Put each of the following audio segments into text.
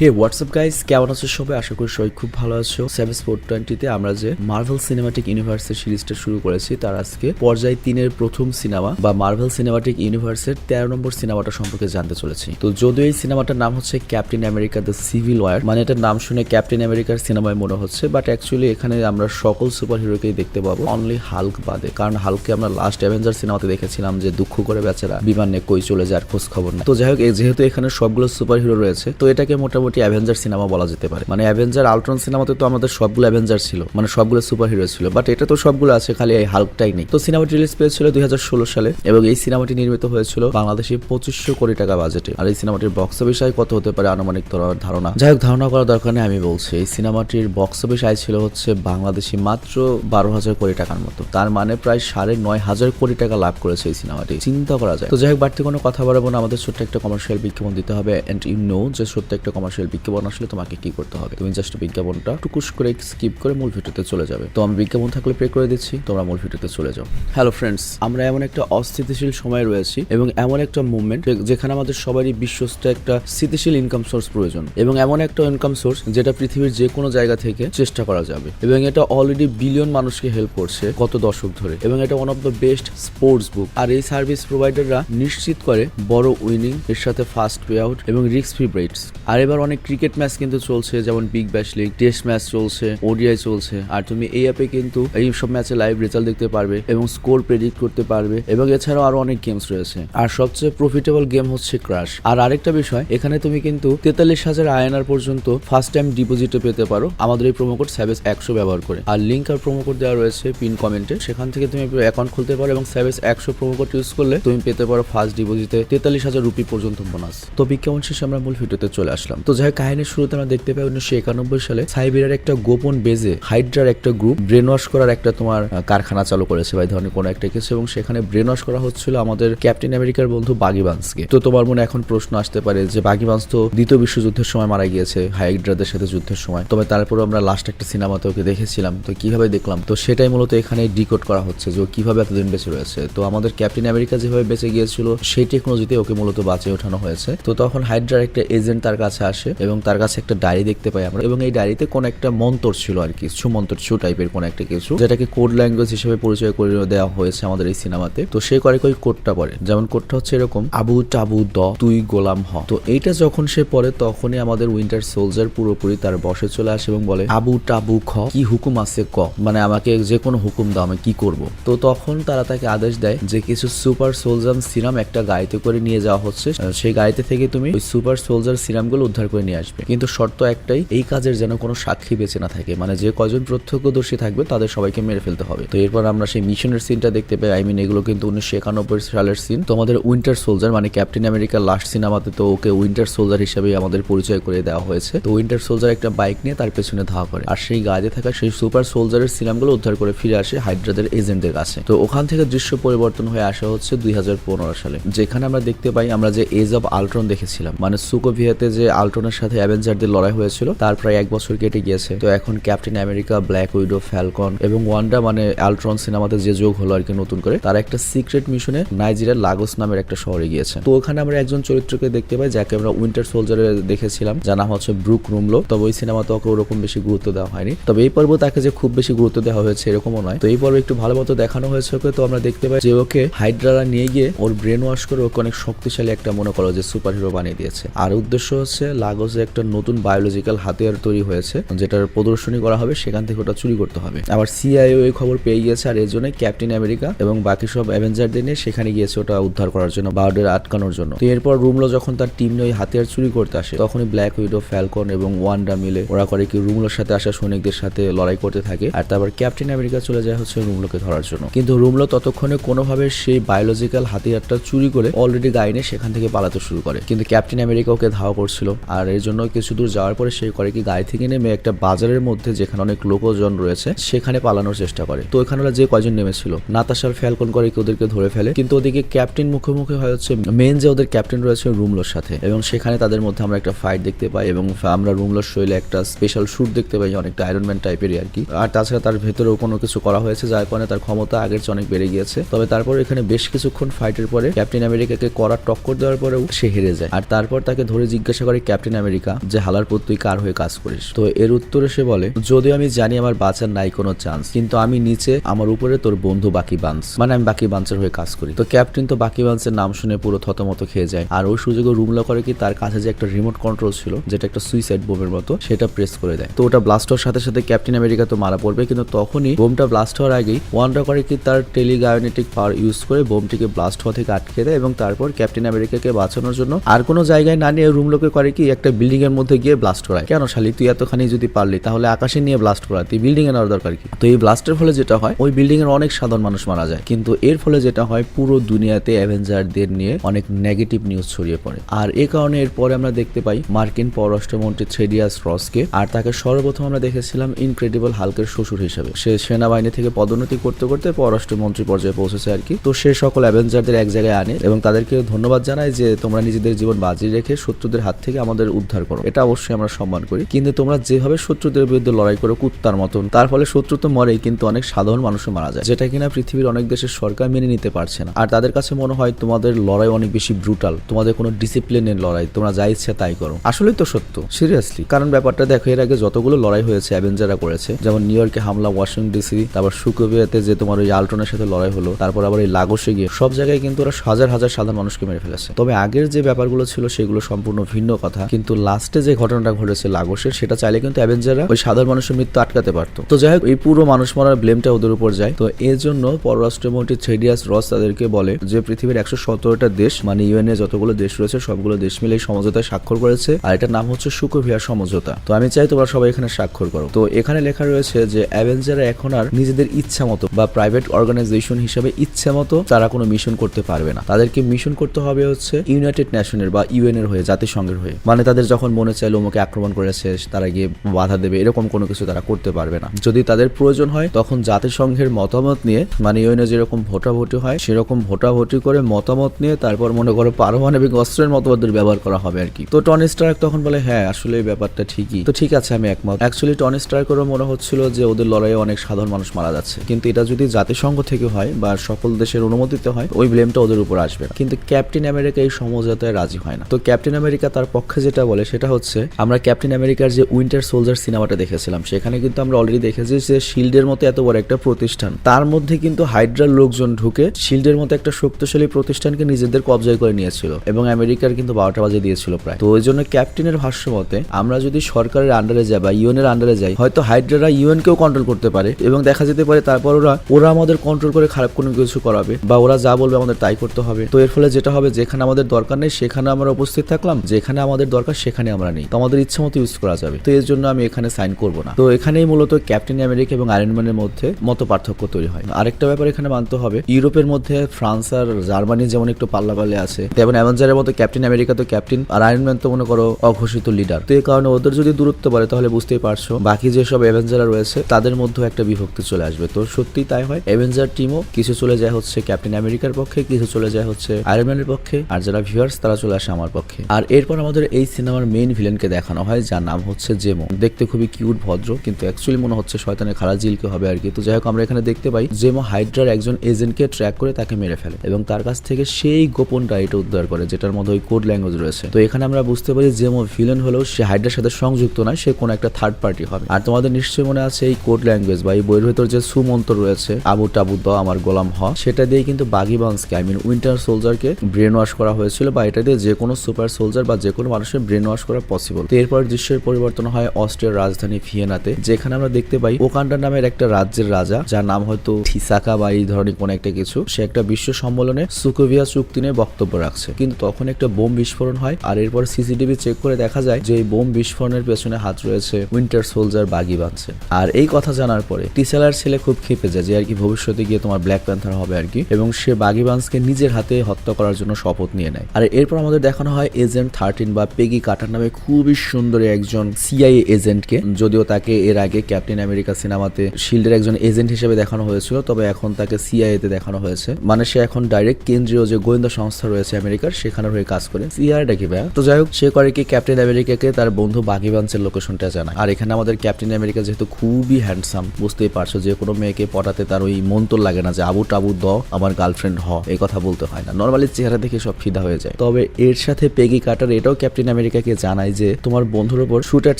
হে WhatsApp guys কেমন আছো সবাই? আশা করি সবাই খুব ভালো আছো। সেভেন স্পোর্ট টোয়েন্টিতে আমরা যে মার্ভেল সিনেমাটিক ইউনিভার্সের সিরিজটা শুরু করেছি, তার আজকে পর্যায় তিনের প্রথম সিনেমা বা মার্ভেল সিনেমাটিক ইউনিভার্সের তেরো নম্বর সিনেমাটা সম্পর্কে জানতে চলেছি। তো যদিও এই সিনেমাটার নাম হচ্ছে Captain America the Civil War মানে এটার নাম শুনে ক্যাপ্টেন আমেরিকার সিনেমায় মনে হচ্ছে বাট অ্যাকচুয়ালি এখানে আমরা সকল সুপার হিরোকেই দেখতে পাবো অনলি হাল্ক বাদে। কারণ হাল্ককে আমরা লাস্ট অ্যাভেঞ্জার সিনেমাতে দেখেছিলাম যে দুঃখ করে বেচারা বিমানে কই চলে যায় আর খোঁজ খবর না তো যাই হোক যেহেতু এখানে সবগুলো সুপার হিরো রয়েছে, তো এটাকে মোটামুটি অ্যাভেঞ্জার সিনেমা বলা যেতে পারে। মানে অ্যাভেঞ্জার আলট্রন সিনেমাতে তো আমাদের সবগুলো অ্যাভেঞ্জার ছিল মানে সবগুলো সুপার হিরো ছিল। বাট এটা তো সবগুলো আছে, খালি এই হাল্কটাই নেই। তো সিনেমাটি রিলিজ পেয়েছিল দুই হাজার ষোলো সালে এবং এই সিনেমাটি নির্মিত হয়েছিল বাংলাদেশে পঁচিশশো কোটি টাকা বাজেটে আর এই সিনেমাটির বক্স অফিস আয় কত হতে পারে আনুমানিক তোমার ধারণা? যাই হোক, ধারণা করার দরকার নেই, আমি বলছি। এই সিনেমাটির বক্স অফিস আয় ছিল হচ্ছে বাংলাদেশি মাত্র বারো হাজার কোটি টাকার মতো। তার মানে প্রায় সাড়ে নয় হাজার কোটি টাকা লাভ করেছে এই সিনেমাটি চিন্তা করা যায়। তো যাই হোক, বাড়তি কোনো কথা বাড়াবো না। আমাদের ছোট্ট একটা কমার্শিয়াল বিজ্ঞাপন দিতে হবে। অ্যান্ড ইউ নো যে সত্য একটা কমার্শিয়াল বিজ্ঞাপন আসলে তোমাকে কি করতে হবে? তুমি জাস্ট বিজ্ঞাপনটা টুকুস করে স্কিপ করে মূল ভিডিওতে চলে যাবে। তো আমি বিজ্ঞাপন থাকলে প্রে করে দিচ্ছি, তোমরা মূল ভিডিওতে চলে যাও। হ্যালো ফ্রেন্ডস আমরা এমন একটা অস্থিতিশীল সময় রয়েছি এবং এমন একটা মুভমেন্ট যেখানে আমাদের সবারই বিশ্বস্ত একটা স্থিতিশীল ইনকাম সোর্স প্রয়োজন এবং এমন একটা ইনকাম সোর্স যেটা পৃথিবীর যে কোনো জায়গা থেকে চেষ্টা করা যাবে এবং এটা অলরেডি বিলিয়ন মানুষকে হেল্প করছে কত দশক ধরে এবং এটা one of the best sports book আর এই সার্ভিস প্রোভাইডাররা নিশ্চিত করে বড় উইনিং এর সাথে ফাস্ট পে আউট এবং রিস্ক ফ্রি ব্রেডস আর এবার অনেক ক্রিকেট ম্যাচ কিন্তু চলছে, যেমন Big Bash League Test match চলছে ওডিআই চলছে, আর তুমি এই অ্যাপে কিন্তু এই সব ম্যাচে লাইভ রেজাল্ট দেখতে পারবে এবং স্কোর প্রেডিক্ট করতে পারবে এবং এছাড়াও আরও অনেক গেমস রয়েছে। আর সবচেয়ে প্রফিটেবল গেম হচ্ছে ক্রাশ আর আরেকটা বিষয়, এখানে তুমি কিন্তু তেতাল্লিশ হাজার আয়নার পর্যন্ত ফার্স্ট টাইম ডিপোজিটে পেতে পারো আমাদের এই প্রোমো কোড স্যাভেজ একশো ব্যবহার করে। আর লিঙ্ক আর প্রোমো কোড দেওয়া রয়েছে পিন কমেন্টে সেখান থেকে তুমি অ্যাকাউন্ট খুলতে পারো এবং স্যাভেজ একশো প্রোমো কোড ইউজ করলে তুমি পেতে পারো ফার্স্ট ডিপোজিটে তেতাল্লিশ হাজার রুপি পর্যন্ত বোনাস তো বিজ্ঞাপন শেষে আমরা মূল ভিডিওতে চলে আসলাম। তো যাই কাহিনীর শুরুতে আমরা দেখতে পাই উনিশশো একানব্বই সালে সাইবেরিয়ার একটা গোপন বেজে হাইড্রার একটা গ্রুপ ব্রেন ওয়াশ করার একটা তোমার কারখানা চালু করেছে এই ধরনের কোনো একটা কিছু এবং সেখানে ব্রেন ওয়াশ করা হচ্ছিল আমাদের ক্যাপ্টেন আমেরিকার বন্ধু বাগিবান্সকে। তো তোমার মনে এখন প্রশ্ন আসতে পারে যে বাগিবান্স তো দ্বিতীয় বিশ্বযুদ্ধের সময় মারা গিয়েছে, হাইড্রাদের সাথে যুদ্ধের সময়। তবে তারপরে আমরা লাস্ট একটা সিনেমাতে ওকে দেখেছিলাম, তো কীভাবে দেখলাম? তো সেটাই মূলত এখানে ডিকোড করা হচ্ছে যে ও কীভাবে এতদিন বেঁচে রয়েছে। তো আমাদের ক্যাপ্টেন আমেরিকা যেভাবে বেঁচে গিয়েছিল, সেই টেকনোলজিতে ওকে মূলত বাঁচিয়ে ওঠানো হয়েছে। তো তখন হাইড্রার একটা এজেন্ট তার কাছে আসে এবং তার কাছে একটা ডায়েরি দেখতে পাই আমরা। এবং এই ডায়েরিতে কোন একটা মন্তর ছিল আর কি সুমন্তর ছু টাইপের কোন একটা কিছু, যেটাকে কোড ল্যাঙ্গুয়েজ হিসেবে পরিচয় করে দেওয়া হয়েছে আমাদের এই সিনেমাতে। তো সে করে ওই কোডটা পড়ে। যেমন কোডটা হচ্ছে এরকম, আবু টাবু দ, তুই গোলাম হ। তো এইটা যখন সে পড়ে, তখনই আমাদের উইন্টার সোলজার পুরোপুরি তার বসে চলে আসে এবং বলে, আবু টাবু খ, কি হুকুম আছে ক? মানে আমাকে যে কোনো হুকুম দাও, আমি কি করব? তো তখন তারা তাকে আদেশ দেয় যে, কিছু সুপার সোলজার সিরাম একটা গাড়িতে করে নিয়ে যাওয়া হচ্ছে। সেই গাড়িতে থেকে তুমি ওই সুপার সোলজার সিরামগুলো উদ্ধার করে নিয়ে আসবে। কিন্তু শর্ত একটাই, এই কাজের যেন কোনো সাক্ষী বেঁচে না থাকে। মানে যে কজন প্রত্যক্ষদর্শী থাকবে, তাদের সবাইকে মেরে ফেলতে হবে। তো এরপর আমরা সেই মিশনের সিনটা দেখতে পাই। আই মিন এগুলো কিন্তু উনিশশো একানব্বই সালের সিন তো আমাদের উইন্টার সোলজার মানে ক্যাপ্টেন আমেরিকার লাস্ট সিনেমাতে তো ওকে উইন্টার সোলজার হিসেবে আমাদের পরিচয় করে দেওয়া হয়েছে। তো উইন্টার সোলজার একটা বাইক নিয়ে তার পেছনে ধাওয়া করে। আর সেই গাড়িতে থাকা সেই সুপার সোলজারের সিনামগুলো উদ্ধার করে ফিরে আসে হাইড্রাদের এজেন্টদের কাছে। তো ওখান থেকে দৃশ্য পরিবর্তন হয়ে আসা হচ্ছে দুই হাজার পনেরো সালে। যেখানে আমরা দেখতে পাই, আমরা যে এজ অফ আল্ট্রন দেখেছিলাম। মানে সুকোভিয়াতে যে আল্ট্রনের সাথে অ্যাভেঞ্জারদের লড়াই হয়েছিল। তার প্রায় এক বছর কেটে গিয়েছে। তো এখন Captain America Black Widow Falcon এবং ওয়ান্ডা মানে আল্ট্রন সিনেমাতে যে যোগ হলো আর কি নতুন করে, তারা একটা সিক্রেট মিশনে নাইজেরিয়ার লাগোস নামের একটা শহরে গিয়েছে। তো ওখানে আমরা একজন চরিত্রকে দেখতে পাই, যাকে আমরা উইন্টার সোলজারে দেখেছিলাম, যার নাম হচ্ছে ব্রুক রুমলো তবে ওই সিনেমাতে ওকে ওরকম বেশি গুরুত্ব দেওয়া হয়নি। তবে এই পর্ব তাকে যে খুব বেশি গুরুত্ব দেওয়া হয়েছে এরকমও নয়। তো এই পর্বে একটু ভালো মতো দেখানো হয়েছে ওকে। তো আমরা দেখতে পাই যে ওকে হাইড্রারা নিয়ে গিয়ে ওর ব্রেন ওয়াশ করে ওকে অনেক শক্তিশালী একটা মনে করো যে সুপার হিরো বানিয়ে দিয়েছে। আর উদ্দেশ্য হচ্ছে লাগোসে একটা নতুন বায়োলজিক্যাল হাতিয়ার তৈরি হয়েছে, যেটার প্রদর্শনী করা হবে, সেখান থেকে ওটা চুরি করতে হবে। আবার সিআইও এই খবর পেয়ে গিয়েছে, আর এর জন্য ক্যাপ্টেন আমেরিকা এবং বাকি সব অ্যাভেঞ্জারদের নিয়ে সেখানে গিয়েছে ওটা উদ্ধার করার জন্য বার্ডের আটকানোর জন্য। তো এরপর রুমলো যখন তার টিম নিয়ে ওই হাতিয়ার চুরি করতে আসে, তখনই ব্ল্যাক উইডো ফ্যালকন এবং ওয়ান্ডা মিলে ওরা করে কি রুমলোর সাথে আসা সৈনিকদের সাথে লড়াই করতে থাকে, আর তারপর ক্যাপ্টেন আমেরিকা চলে যায় হচ্ছে রুমলোকে ধরার জন্য। কিন্তু রুমলো ততক্ষণে কোনোভাবে সেই বায়োলজিক্যাল হাতিয়ারটা চুরি করে অলরেডি গাইনে সেখান থেকে পালাতে শুরু করে। কিন্তু ক্যাপ্টেন আমেরিকা ওকে ধাওয়া করছিল। আর এর জন্য কিছু দূর যাওয়ার পরে সে করে কি গাড়ি থেকে নেমে একটা বাজারের মধ্যে যেখানে অনেক লোকজন রয়েছে, সেখানে পালানোর চেষ্টা করে। তো এখানে ওরা যে কয়জন নেমেছিল, নাতাশার ফ্যালকন করে কি ওদেরকে ধরে ফেলে? কিন্তু ওদিকে ক্যাপ্টেন মুখোমুখি হয় হচ্ছে মেন যে ওদের ক্যাপ্টেন রয়েছে, রুমলোর সাথে। এবং সেখানে তাদের মধ্যে আমরা একটা ফাইট দেখতে পাই এবং আমরা রুমলোর শৈলে একটা স্পেশাল শুট দেখতে পাই, অনেকটা আয়রন ম্যান টাইপেরই আর কি আর তাছাড়া তার ভেতরেও কোনো কিছু করা হয়েছে, যার কারণে তার ক্ষমতা আগের চেয়ে অনেক বেড়ে গিয়েছে। তবে তারপর এখানে বেশ কিছুক্ষণ ফাইটের পরে ক্যাপ্টেন আমেরিকাকে কড়া টক্কর দেওয়ার পরেও সে হেরে যায়। আর তারপর তাকে ধরে জিজ্ঞাসা করে, ক্যাপ্টেন ক্যাপ্টেন আমেরিকা যে হালার পর তুই কার হয়ে কাজ করিস? তো এর উত্তরে সে বলে, যদিও আমি জানি আমার বাঁচার নাই কোনো চান্স কিন্তু আমি নিচে আমার উপরে তোর বন্ধু বাকি বান্স। মানে আমি বাকি বাঞ্চের হয়ে কাজ করি। তো ক্যাপ্টেন তো বাকি বাঞ্চের নাম শুনে পুরো থতমত খেয়ে যায়। আর ওই সুযোগে রুমলা করে কি তার কাছে যে একটা রিমোট কন্ট্রোল ছিল, যেটা একটা সুইসাইড বোমের মতো, সেটা প্রেস করে দেয়। তো ওটা ব্লাস্ট হওয়ার সাথে সাথে ক্যাপ্টেন আমেরিকা তো মারা পড়বে, কিন্তু তখনই বোমটা ব্লাস্ট হওয়ার আগেই ওয়ান্ডা করে কি তার টেলিগায়োনেটিক পাওয়ার ইউজ করে বোমটিকে ব্লাস্ট হওয়া থেকে আটকে দেয় এবং তারপর ক্যাপ্টেন আমেরিকাকে বাঁচানোর জন্য আর কোনো জায়গায় না নিয়ে রুমলোকে করে কি একটা বিল্ডিং এর মধ্যে গিয়ে ব্লাস্ট করায়। কেন শালি, তুই এতখানি যদি পারলি, তাহলে আকাশে নিয়ে ব্লাস্ট করা তুই বিল্ডিং এ নেওয়ার দরকার কি? তো এই ব্লাস্টের ফলে যেটা হয়, ওই বিল্ডিং এর অনেক সাধারণ মানুষ মারা যায়। কিন্তু এর ফলে যেটা হয়, পুরো দুনিয়াতে অ্যাভেঞ্জারদের নিয়ে অনেক নেগেটিভ নিউজ ছড়িয়ে পড়ে। আর এই কারণে এরপরে আমরা দেখতে পাই মার্কিন পররাষ্ট্রমন্ত্রী থ্রেডিয়াস রসকে, আর তাকে সর্বপ্রথম আমরা দেখেছিলাম ইনক্রেডিবল হালকের শ্বশুর হিসেবে। সে সেনাবাহিনী থেকে পদোন্নতি করতে করতে পররাষ্ট্রমন্ত্রী পর্যায়ে পৌঁছেছে আর কি। তো সে সকল অ্যাভেঞ্জারদের এক জায়গায় আনে এবং তাদেরকে ধন্যবাদ জানায় যে তোমরা নিজেদের জীবন বাজি রেখে শত্রুদের হাত থেকে আমাদের উদ্ধার করো। এটা অবশ্যই আমরা সম্মান করি। কিন্তু তোমরা যেভাবে শত্রুদের বিরুদ্ধে লড়াই করো কুত্তার মতন, তার ফলে শত্রু তো মরেই, কিন্তু অনেক সাধারণ মানুষও মারা যায়। যেটা কিনা পৃথিবীর অনেক দেশের সরকার মেনে নিতে পারছে না। আর তাদের কাছে মনে হয় তোমাদের লড়াই অনেক বেশি ব্রুটাল তোমাদের কোনো ডিসিপ্লিনের লড়াই, তোমরা যা ইচ্ছে তাই করো। আসলেই তো সত্য সিরিয়াসলি কারণ ব্যাপারটা দেখো, এর আগে যতগুলো লড়াই হয়েছে, অ্যাভেঞ্জাররা করেছে, যেমন নিউ ইয়র্কে হামলা, ওয়াশিংটন ডিসি তারপর সুকোভিয়াতে যে তোমার ওই আল্টনের সাথে লড়াই হলো, তারপর আবার এই লাগোসে গিয়ে, সব জায়গায় কিন্তু ওরা হাজার হাজার সাধারণ মানুষকে মেরে ফেলেছে। তবে আগের যে ব্যাপারগুলো ছিল, সেগুলো সম্পূর্ণ ভিন্ন কথা। কিন্তু লাস্টে যে ঘটনাটা ঘটেছে লাগোসের সেটা চাইলে কিন্তু অ্যাভেঞ্জাররা ওই সাধারণ মানুষের মৃত্যু আটকাতে পারতো। তো যাই হোক, এই পুরো মানুষ মরার ব্লেমটা ওদের উপর যায়। তো এর জন্য পররাষ্ট্রমন্ত্রী থ্রেডিয়াস রস তাদেরকে বলে যে, পৃথিবীর একশো সতেরোটা দেশ মানে ইউএন এ যতগুলো দেশ রয়েছে, সবগুলো দেশ মিলে এই সমঝোতায় স্বাক্ষর করেছে। আর এটার নাম হচ্ছে সুকোভিয়ার সমঝোতা। তো আমি চাই তোমরা সবাই এখানে স্বাক্ষর করো। তো এখানে লেখা রয়েছে যে অ্যাভেঞ্জাররা এখন আর নিজেদের ইচ্ছা মতো বা প্রাইভেট অর্গানাইজেশন হিসেবে ইচ্ছা মতো তারা কোনো মিশন করতে পারবে না। তাদেরকে মিশন করতে হবে হচ্ছে ইউনাইটেড নেশনের বা ইউএন এর হয়ে, জাতিসংঘের হয়ে। মানে তাদের যখন মনে চাইলে ওমকে আক্রমণ করেছে, তারা গিয়ে বাধা দেবে, এরকম কোনো কিছু তারা করতে পারবে না। যদি তাদের প্রয়োজন হয়, তখন জাতিসংঘের মতামত নিয়ে মানে ইউএনএ যেরকম ভোটাভুটি হয়, সেরকম ভোটাভুটি করে মতামত নিয়ে তারপর মনে করো পারমাণবিক অস্ত্রের মতো ওদের ব্যবহার করা হবে আর কি। তো টনি স্টার্ক তখন বলে হ্যাঁ আসলে এই ব্যাপারটা ঠিকই। তো ঠিক আছে, আমি একমত। অ্যাকচুয়ালি টনি স্টার্কেরও মনে হচ্ছিল যে ওদের লড়াইয়ে অনেক সাধারণ মানুষ মারা যাচ্ছে। কিন্তু এটা যদি জাতিসংঘ থেকে হয় বা সকল দেশের অনুমতিতে হয়, ওই ব্লেমটা ওদের উপর আসবে না। কিন্তু ক্যাপ্টেন আমেরিকা এই সমঝোতায় রাজি হয় না। তো ক্যাপ্টেন আমেরিকা তার পক্ষে যেটা বলে সেটা হচ্ছে, আমরা ক্যাপ্টেন আমেরিকার যে উইন্টার সোলজার সিনেমাটা দেখেছিলাম, সেখানে কিন্তু আমরা অলরেডি দেখেছি যে শিল্ডের মতো এত বড় একটা প্রতিষ্ঠান। তার মধ্যে কিন্তু হাইড্রার লোকজন ঢুকে শিল্ডের মতো একটা শক্তিশালী প্রতিষ্ঠানকে নিজেদের কবজায় করে নিয়েছিল এবং আমেরিকার কিন্তু বারোটা বাজে দিয়েছিল প্রায়। তো ওই জন্য ক্যাপ্টেনের ভাষ্য মতে, আমরা যদি সরকারের আন্ডারে যাই বা ইউএনের আন্ডারে যাই, হয়তো হাইড্রারা ইউএন কেও কন্ট্রোল করতে পারে এবং দেখা যেতে পারে তারপর ওরা ওরা আমাদের কন্ট্রোল করে খারাপ কোনো কিছু করাবে বা ওরা যা বলবে আমাদের তাই করতে হবে। তো এর ফলে যেটা হবে, যেখানে আমাদের দরকার নেই, সেখানে আমরা উপস্থিত থাকলাম, যেখানে আমাদের দরকার সেখানে আমরা নেই। তো আমাদের ইচ্ছা মতো ইউজ করা যাবে। তো এর জন্য আমি এখানে সাইন করব না। তো এখানেই মূলত ক্যাপ্টেন আমেরিকা এবং আয়রনম্যানের মধ্যে মত পার্থক্য তৈরি হয়। আরেকটা ব্যাপার এখানে মানতে হবে, ইউরোপের মধ্যে ফ্রান্স আর জার্মানি যেমন একটু পাল্লাপাল্লে আছে, তেমন অ্যাভেঞ্জারের মতো ক্যাপ্টেন আমেরিকা তো ক্যাপ্টেন আর আয়রনম্যান তো মনে করো অঘোষিত লিডার তো এই কারণে ওদের যদি দূরত্ব বাড়ে, তাহলে বুঝতেই পারছ, বাকি যেসব অ্যাভেঞ্জাররা রয়েছে, তাদের মধ্যে একটা বিভক্তি চলে আসবে। তো সত্যি তাই হয় অ্যাভেঞ্জার টিমও কিছু চলে যায় হচ্ছে ক্যাপ্টেন আমেরিকার পক্ষে, কিছু চলে যায় হচ্ছে আয়রনম্যানের পক্ষে, আর যারা ভিউয়ার্স তারা চলে আসে আমার পক্ষে। আর এরপর আমাদের এই সিনেমার মেইন ভিলেনকে দেখানো হয়, যার নাম হচ্ছে জেমো। দেখতে খুবই কিউট ভদ্র, কিন্তু অ্যাকচুয়ালি মনে হচ্ছে শয়তানের খারাপ জিলকে হবে আর কি। তো যাই হোক, আমরা এখানে দেখতে পাই, জেমো হাইড্রার একজন এজেন্টকে ট্র্যাক করে তাকে মেরে ফেলে এবং তার কাছ থেকে সেই গোপন ডায়েরিটা উদ্ধার করে, যেটার মধ্যে ওই কোড ল্যাঙ্গুয়েজ রয়েছে। তো এখানে আমরা বুঝতে পারি জেমো ভিলেন হলেও সে হাইড্রার সাথে সংযুক্ত নয়, সে কোনো একটা থার্ড পার্টি হবে। আর তোমাদের নিশ্চয়ই মনে আছে এই কোড ল্যাঙ্গুয়েজ বা এই বইয়ের ভেতর যে সুমন্ত্র রয়েছে, আবু টাবু দ, আমার গোলাম হ, সেটা দিয়ে কিন্তু বাগি বান্সকে আই মিন উইন্টার সোলজারকে ব্রেন ওয়াশ করা হয়েছিল বা এটা দিয়ে যে কোনো সুপার সোলজার বা যে কোনো মানুষের ব্রেন ওয়াশ করা পসিবল তো এরপর দৃশ্যের পরিবর্তন হয় অস্ট্রিয়ার রাজধানী ভিয়েনাতে, যেখানে আমরা দেখতে পাই ওকান্ডা নামের একটা রাজ্যের রাজা, যার নাম হয়তো থিসাকা বা এই ধরনের কোন একটা কিছু। সে একটা বিশ্ব সম্মেলনে সুকোভিয়া চুক্তি নিয়ে বক্তব্য রাখছে। কিন্তু তখন একটা বোম বিস্ফোরণ হয় আর এরপর সিসিটিভি চেক করে দেখা যায় যে এই বোম বিস্ফোরণের পেছনে হাত রয়েছে উইন্টার সোলজার বাগি বাঁধছে। আর এই কথা জানার পরে টিসেলার ছেলে খুব খেপে যায় যে আর কি ভবিষ্যতে গিয়ে তোমার ব্ল্যাক প্যান্থার হবে আর কি। এবং সে বাগি বান্সকে নিজের হাতে হত্যা করার জন্য শপথ নিয়ে নেয়। আর এরপর আমাদের দেখানো হয় এজেন্ট থার্টিন বা পেগি কাটার নামে খুবই সুন্দরী একজন সিআইএ এজেন্টকে যদিও তাকে এর আগে ক্যাপ্টেন আমেরিকা সিনেমাতে শিল্ডের একজন এজেন্ট হিসেবে দেখানো হয়েছিল, তবে এখন তাকে সিআইএ তে দেখানো হয়েছে। মানে সে এখন ডাইরেক্ট কেন্দ্রীয় যে গোয়েন্দা সংস্থা রয়েছে আমেরিকার, সেখানে হয়ে কাজ করে। সিআইএটা কি ভাইয়া? তো যাই হোক, সে করে কি ক্যাপ্টেন আমেরিকাকে তার বন্ধু বাগি বান্সের লোকেশনটা জানায়। আর এখানে আমাদের ক্যাপ্টেন আমেরিকা যেহেতু খুবই হ্যান্ডসাম বুঝতেই পারছ যে কোনো মেয়েকে পটাতে তার ওই মন্তর লাগে না যে, আবু টাবু দ, আমার গার্লফ্রেন্ড হ এই কথা বলতে হয় না। নর্মালি চেহারা দেখে সব ফিদা হয়ে যায়। তবে এর সাথে পেগি কাটার এটাও ক্যাপ্টেন আমেরিকাকে জানায় যে তোমার বন্ধুর উপর শুট অ্যাট